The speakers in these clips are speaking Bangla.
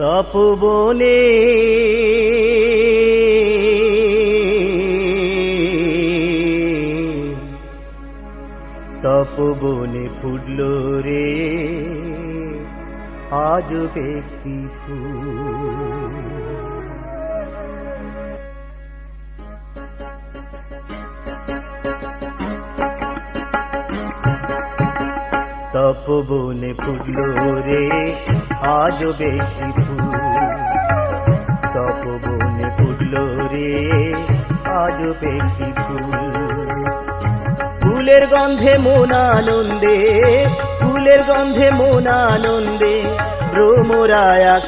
তপবনে তপবনে ফুটল রে আজ একটি ফুল। তপবনে ফুটল রে আজ একটি তপবনে ফুটল রে, আজ একটি ফুল। ফুলের গন্ধে মন আনন্দে, ফুলের গন্ধে মন আনন্দে, ভ্রমরায়া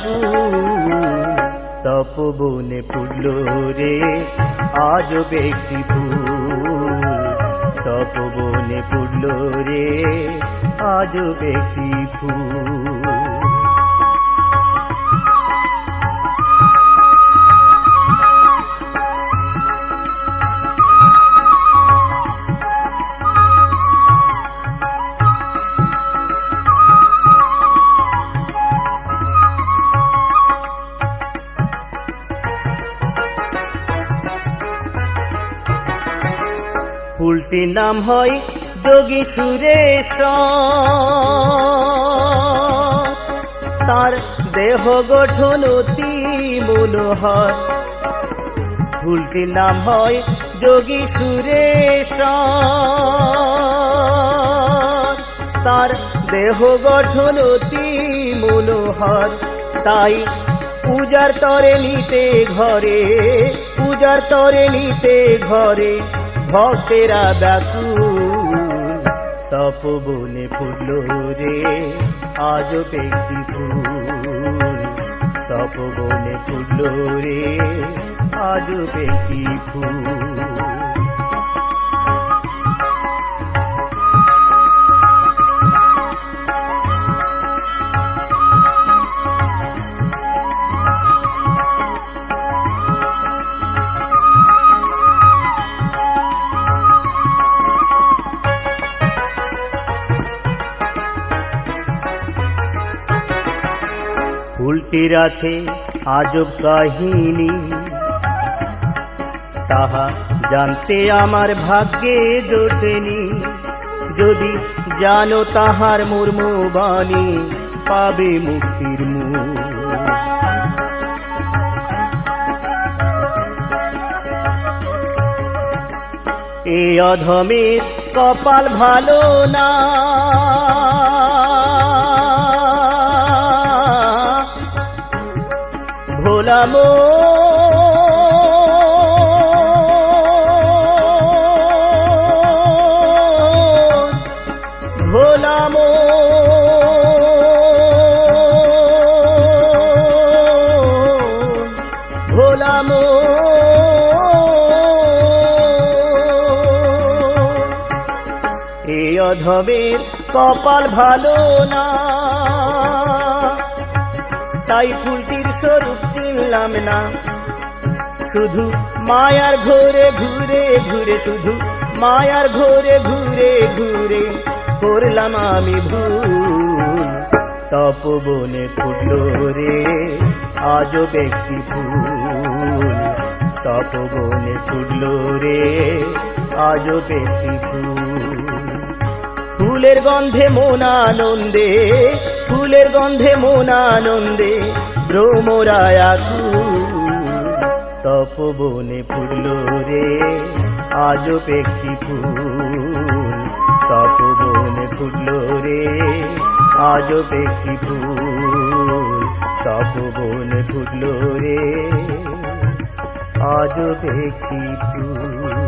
তপবনে ফুটল রে, আজ একটি ফুল। তপবনে ফুটল রে, আজ একটি ফুল। ফুলটির নাম হয় যোগী সুরেশ তার দেহ গঠন অতি মনোহর। ফুলটির নাম হয় যোগী সুরেশ তার দেহ গঠন অতি মনোহর। তাই পূজার তরে নিতে ঘরে, পূজার তরে নিতে ঘরে ভক্তেরা ব্যাকুল তপবনে ফুটল রে আজ ব্যক্তি ফুল। তপবনে ফুটল রে আজ ব্যক্তি ফুল। ফুলটির আছে আজব কাহিনী। তাহা জানতে আমার ভাগ্যে জোটেনি। যদি জানো তাহার মুর্মু বাণী পাবে মুক্তির মুখ। এ অধমের কপাল ভালো না। ভোলামো ভোলামো ভোলামো এ অধমের কপাল ভালো না। তাই ফুলটির স্বরূপ চিনলাম না। শুধু মায়ার ঘোরে ঘুরে ঘুরে, শুধু মায়ার ঘোরে ঘুরে ঘুরে করলাম আমি ভুল। তপবনে ফুটল রে আজ ব্যক্তি ফুল। তপবনে ফুটল রে আজ ব্যক্তি ফুল। ফুলের গন্ধে মন আনন্দে, ফুলের গন্ধে মন আনন্দে ভ্রমরায়া তপবনে ফুটল রে আজ একটি ফুল, তপবনে ফুটল রে আজ একটি ফুল, তপবনে ফুটল রে আজ একটি ফুল।